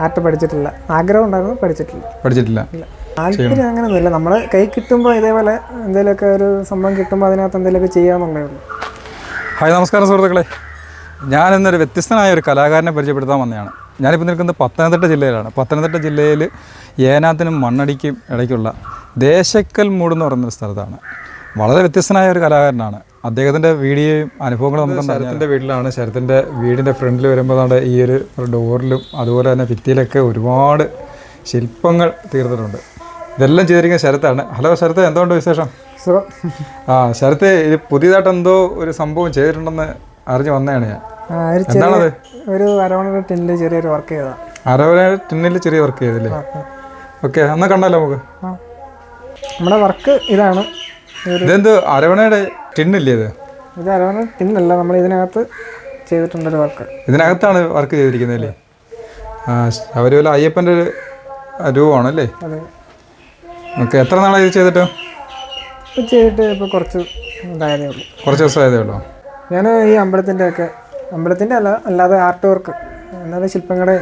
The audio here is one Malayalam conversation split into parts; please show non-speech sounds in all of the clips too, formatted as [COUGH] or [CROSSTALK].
ആർട്ട് പഠിച്ചിട്ടില്ല. ആഗ്രഹം ഉണ്ടായിരുന്നു പഠിച്ചിട്ടില്ല. പഠിച്ചിട്ടില്ല. താല്പര്യം അങ്ങനെയൊന്നുമില്ല നമ്മൾ കൈ കിട്ടുമ്പോൾ ഇതേപോലെ എന്തെങ്കിലുമൊക്കെ ഒരു സംഭവം കിട്ടുമ്പോൾ അതിനകത്ത് എന്തെങ്കിലുമൊക്കെ ചെയ്യാമെന്നുള്ളേ ഉള്ളൂ. ഹായ് നമസ്കാരം സുഹൃത്തുക്കളെ. ഞാൻ ഇന്നൊരു വ്യത്യസ്തനായ ഒരു കലാകാരനെ പരിചയപ്പെടുത്താൻ വന്നതാണ്. ഞാനിപ്പോൾ നിൽക്കുന്നത് പത്തനംതിട്ട ജില്ലയിലാണ്. പത്തനംതിട്ട ജില്ലയിൽ ഏനാത്തിനും മണ്ണടിക്കും ഇടയ്ക്കുള്ള ദേശക്കൽ മൂട് എന്ന് പറയുന്ന സ്ഥലത്താണ്. വളരെ വ്യത്യസ്തനായ ഒരു കലാകാരനാണ്. അദ്ദേഹത്തിന്റെ വീഡിയോയും അനുഭവങ്ങളും നമുക്ക് ശരത്തിന്റെ വീട്ടിലാണ്. ശരത്തിന്റെ വീടിന്റെ ഫ്രണ്ടിൽ വരുമ്പോഴാണ് ഈ ഒരു ഡോറിലും അതുപോലെ തന്നെ ഭിത്തിയിലൊക്കെ ഒരുപാട് ശില്പങ്ങൾ തീർത്തിട്ടുണ്ട്. ഇതെല്ലാം ചെയ്തിരിക്കുന്ന ശരത്താണ്. ഹലോ ശരത്ത് എന്തുകൊണ്ട് വിശേഷം? ആ ശരത്തെ ഇത് പുതിയതായിട്ട് എന്തോ ഒരു സംഭവം ചെയ്തിട്ടുണ്ടെന്ന് അറിഞ്ഞു വന്നതാണ് ഞാൻ. ആ, ഒരു അരവണ ടിന്നിൽ ചെറിയൊരു വർക്ക് ചെയ്താ ടിന്നിൽ ചെറിയ വർക്ക് ചെയ്തില്ലേ ഓക്കെ എന്നാ കണ്ടല്ലോ നമുക്ക്? നമ്മുടെ വർക്ക് ഇതാണ്. ഇതെന്ത് അരവണയുടെ ടിന്നില്ലേ ഇത്? ഇത് അരവണ ടിന്നല്ല നമ്മൾ ഇതിനകത്ത് ചെയ്തിട്ടുണ്ടൊരു വർക്ക്. ഇതിനകത്താണ് വർക്ക് ചെയ്തിരിക്കുന്നതല്ലേ ആ ശബരിമല അയ്യപ്പന്റെ ഒരു രൂപമാണല്ലേ? അതെ. ഓക്കെ എത്ര നാളായി ഇത് ചെയ്തിട്ട്? ചെയ്തിട്ട് ഇപ്പോൾ കുറച്ച് ഇതായതേ ഉള്ളൂ. കുറച്ച് ദിവസമായതേ ഉള്ളൂ? ഞാൻ ഈ അമ്പലത്തിന്റെ ഒക്കെ അമ്പലത്തിന്റെ അല്ല അല്ലാതെ ആർട്ട് വർക്ക് അല്ലാതെ ശില്പങ്ങളുടെ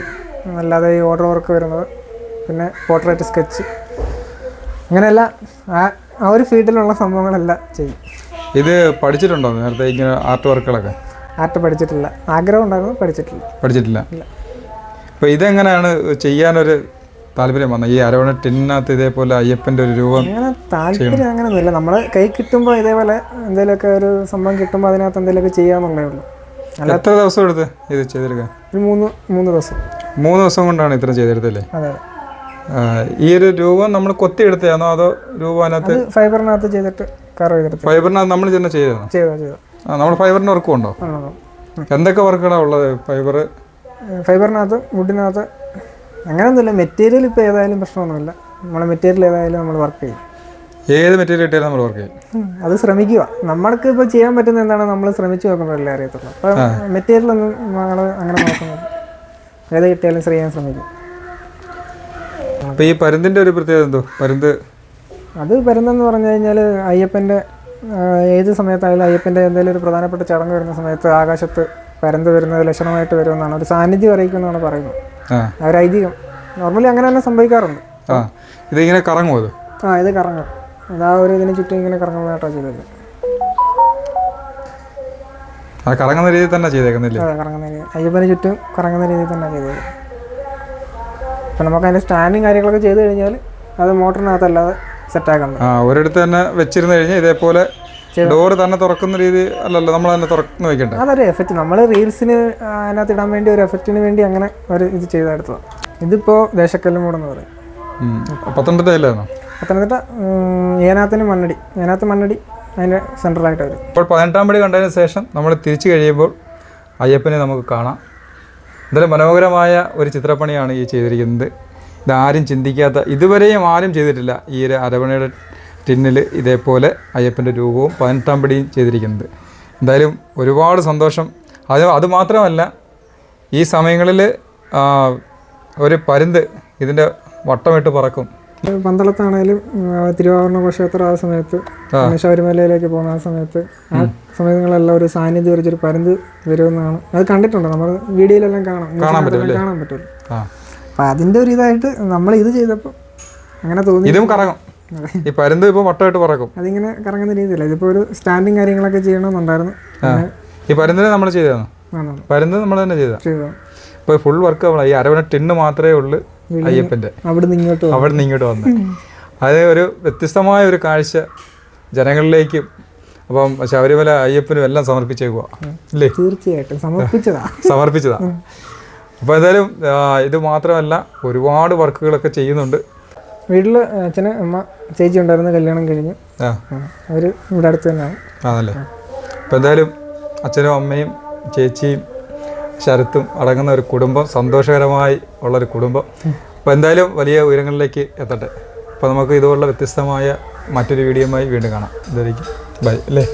അല്ലാതെ ഈ ഓർഡർ വർക്ക് വരുന്നത് പിന്നെ പോർട്രേറ്റ് സ്കെച്ച് അങ്ങനെയല്ല ആ ആ ഒരു ഫീൽഡിലുള്ള സംഭവങ്ങളെല്ലാം ചെയ്യും. ഇത് പഠിച്ചിട്ടുണ്ടോ നേരത്തെ ഇങ്ങനെ ആർട്ട് വർക്കുകളൊക്കെ ആർട്ട് പഠിച്ചിട്ടില്ല. ആഗ്രഹം ഉണ്ടായിരുന്നു പഠിച്ചിട്ടില്ല. പഠിച്ചിട്ടില്ല. അപ്പോൾ ഇതെങ്ങനെയാണ് ചെയ്യാനൊരു താല്പര്യം വന്നത്? ഈ അരവണ ടിന്നിനകത്ത് ഇതേപോലെ അയ്യപ്പന്റെ ഒരു രൂപം അങ്ങനെ താല്പര്യം അങ്ങനെയൊന്നുമില്ല. നമ്മൾ കൈ കിട്ടുമ്പോൾ ഇതേപോലെ എന്തെങ്കിലുമൊക്കെ ഒരു സംഭവം കിട്ടുമ്പോൾ അതിനകത്ത് എന്തെങ്കിലുമൊക്കെ ചെയ്യാമെന്നുള്ളേ ഉള്ളൂ. എത്ര ദിവസം എടുത്ത് ഇത് ചെയ്തെടുക്കാൻ ഒരു മൂന്ന് മൂന്ന് ദിവസം. മൂന്ന് ദിവസം കൊണ്ടാണ് ഇത്ര ചെയ്തെടുത്തല്ലേ അതെ. ഈ ഒരു രൂപം നമ്മൾ കൊത്തിയെടുത്തതാണോ അതോ രൂപം അതിനകത്ത് ഫൈബറിനകത്ത് ചെയ്തിട്ട് കറവ് ഫൈബറിനകത്ത് നമ്മൾ തന്നെ ചെയ്തോ ചെയ്തോ ആ നമ്മൾ ഫൈബറിന് വർക്കും ഉണ്ടോ എന്തൊക്കെ വർക്കുകളാണ് ഉള്ളത് ഫൈബർ? ഫൈബറിനകത്ത് വുഡിനകത്ത് അങ്ങനെയൊന്നുമില്ല. മെറ്റീരിയൽ ഇപ്പോൾ ഏതായാലും പ്രശ്നമൊന്നുമില്ല. നമ്മളെ മെറ്റീരിയൽ ഏതായാലും നമ്മൾ വർക്ക് ചെയ്യും. ഏത് മെറ്റീരിയൽ ഇട്ടാലും നമ്മൾ വർക്ക് ചെയ്യും. അത് ശ്രമിക്കുക. നമ്മൾക്ക് ഇപ്പോൾ ചെയ്യാൻ പറ്റുന്ന എന്താണ്? നമ്മൾ ശ്രമിച്ചു നോക്കുമ്പോഴല്ലേ അറിയത്തുള്ളൂ. അപ്പോൾ മെറ്റീരിയൽ ഒന്നും നമ്മൾ അങ്ങനെ നോക്കുന്നത് ഏത് കിട്ടിയാലും ചെയ്യാൻ ശ്രമിക്കും. അപ്പോൾ ഈ പരുന്തിന്റെ ഒരു പ്രത്യേകത എന്തോ? പരുന്ത് അത് പരുന്തെന്ന് പറഞ്ഞു കഴിഞ്ഞാൽ അയ്യപ്പന്റെ ഏത് സമയത്തായാലും അയ്യപ്പന്റെ എന്തെങ്കിലും ഒരു പ്രധാനപ്പെട്ട ചടങ്ങ് വരുന്ന സമയത്ത് ആകാശത്ത് പരന്ത് വരുന്നത് ലക്ഷണമായിട്ട് വരുമെന്നാണ്. ഒരു സാന്നിധ്യം അറിയിക്കുന്നതാണ് പറയുന്നത്. ആ. ഒരു ഐതിഹ്യം. നോർമലി അങ്ങനെ തന്നെ സംഭവിക്കാറുണ്ട്. ആ. ഇതിങ്ങനെ കറങ്ങുമോ അത്? ആ ഇത് കറങ്ങും. അതാ ഒരു ഇതിനെ ചുറ്റും ഇങ്ങനെ കറങ്ങുന്നതായിട്ടാണ് ചെയ്തത്. കറങ്ങുന്ന രീതിയിൽ തന്നെ ചെയ്തേക്കുന്നില്ലേ കറങ്ങുന്ന രീതി. അയ്യപ്പന് ചുറ്റും കറങ്ങുന്ന രീതിയിൽ തന്നെ ചെയ്തത് അപ്പം നമുക്ക് അതിന്റെ സ്റ്റാൻഡും കാര്യങ്ങളൊക്കെ ചെയ്ത് കഴിഞ്ഞാൽ അത് മോട്ടറിനകത്തല്ലാതെ സെറ്റാക്കുന്നത്. ആ ഒരിടത്ത് തന്നെ വെച്ചിരുന്നു കഴിഞ്ഞാൽ ഇതേപോലെ ഡോർ തന്നെ തുറക്കുന്ന രീതി അല്ലല്ലോ നമ്മൾ തന്നെ തുറന്ന് വെക്കണ്ട? അതൊരു എഫക്റ്റ് നമ്മൾ റീൽസിന് അതിനകത്ത് ഇടാൻ വേണ്ടി ഒരു എഫക്റ്റിന് വേണ്ടി അങ്ങനെ ഒരു ഇത് ചെയ്തെടുത്തതാണ് ഇതിപ്പോൾ ദേശക്കല്ലും മൂടെന്ന് പറയും. ഉം. പത്തനംതിട്ട ഏനാത്തിന് മണ്ണടി. ഏനാത്ത് മണ്ണടി അതിന്റെ സെൻട്രലായിട്ട് വരും. ഇപ്പോൾ പതിനെട്ടാം പടി കണ്ടതിന് ശേഷം നമ്മൾ തിരിച്ചു കഴിയുമ്പോൾ അയ്യപ്പനെ നമുക്ക് കാണാം. എന്തായാലും മനോഹരമായ ഒരു ചിത്രപ്പണിയാണ് ഈ ചെയ്തിരിക്കുന്നത്. ഇതാരും ചിന്തിക്കാത്ത ഇതുവരെയും ആരും ചെയ്തിട്ടില്ല ഈ ഒരു അരവണയുടെ ടിന്നിൽ ഇതേപോലെ അയ്യപ്പന്റെ രൂപവും പതിനെട്ടാം പടിയും ചെയ്തിരിക്കുന്നത്. എന്തായാലും ഒരുപാട് സന്തോഷം. അത് അതുമാത്രമല്ല ഈ സമയങ്ങളിൽ ഒരു പരുന്ത് ഇതിന്റെ വട്ടമിട്ട് പറക്കും. പന്തളത്താണേലും തിരുവാഭരണ ക്ഷേത്രം ആ സമയത്ത് ശബരിമലയിലേക്ക് പോകുന്ന ആ സമയത്ത് ആ സമയങ്ങളെല്ലാം ഒരു സാന്നിധ്യം വരച്ചൊരു പരുന്ത് വരുമെന്നാണ്. അത് കണ്ടിട്ടുണ്ട്. നമ്മൾ വീഡിയോയിലെല്ലാം കാണാം. കാണാൻ പറ്റുമല്ലോ അപ്പൊ അതിന്റെ ഒരു ഇതായിട്ട് നമ്മൾ ഇത് ചെയ്തപ്പോൾ അങ്ങനെ തോന്നി. ഇതും കറങ്ങും. ഈ പരുന്ത് ഇപ്പോൾ വട്ടമായിട്ട് പറക്കും. അതിങ്ങനെ കറങ്ങുന്ന രീതിയില്ല. ഇതിപ്പോ ഒരു സ്റ്റാൻഡിങ് കാര്യങ്ങളൊക്കെ ചെയ്യണമെന്നുണ്ടായിരുന്നു. ഈ പരുന്തിനെ നമ്മൾ ചെയ്തതാണ്? പരന്ത് നമ്മൾ തന്നെ ചെയ്ത ചെയ്തോ ഇപ്പോൾ ഫുൾ വർക്ക് ഈ അരവണ ടിന്ന് മാത്രമേ ഉള്ളൂ. അയ്യപ്പന്റെ. അവിടുന്ന് ഇങ്ങോട്ട് വന്നു. അവിടെ നിന്ന് ഇങ്ങോട്ട് വന്ന്. അത് ഒരു വ്യത്യസ്തമായ ഒരു കാഴ്ച ജനങ്ങളിലേക്കും അപ്പം ശബരിമല അയ്യപ്പനും എല്ലാം സമർപ്പിച്ചേക്കുക അല്ലേ തീർച്ചയായിട്ടും. സമർപ്പിച്ചതാ. [LAUGHS] സമർപ്പിച്ചതാ. അപ്പോൾ എന്തായാലും ഇത് മാത്രമല്ല ഒരുപാട് വർക്കുകളൊക്കെ ചെയ്യുന്നുണ്ട്. വീട്ടിൽ അച്ഛന് അമ്മ ചേച്ചി ഉണ്ടായിരുന്നു കല്യാണം കഴിഞ്ഞു. അവർ അവർ ഇവിടെ അടുത്ത് തന്നെയാണ്. ആണല്ലേ? അപ്പോൾ എന്തായാലും അച്ഛനും അമ്മയും ചേച്ചിയും ശരത്തും അടങ്ങുന്ന ഒരു കുടുംബം സന്തോഷകരമായി ഉള്ളൊരു കുടുംബം. അപ്പോൾ എന്തായാലും വലിയ ഉയരങ്ങളിലേക്ക് എത്തട്ടെ. അപ്പോൾ നമുക്ക് ഇതുപോലുള്ള വ്യത്യസ്തമായ മറ്റൊരു വീഡിയോയുമായി വീണ്ടും കാണാം. ഇതായിരിക്കും ബൈ. അല്ലേ.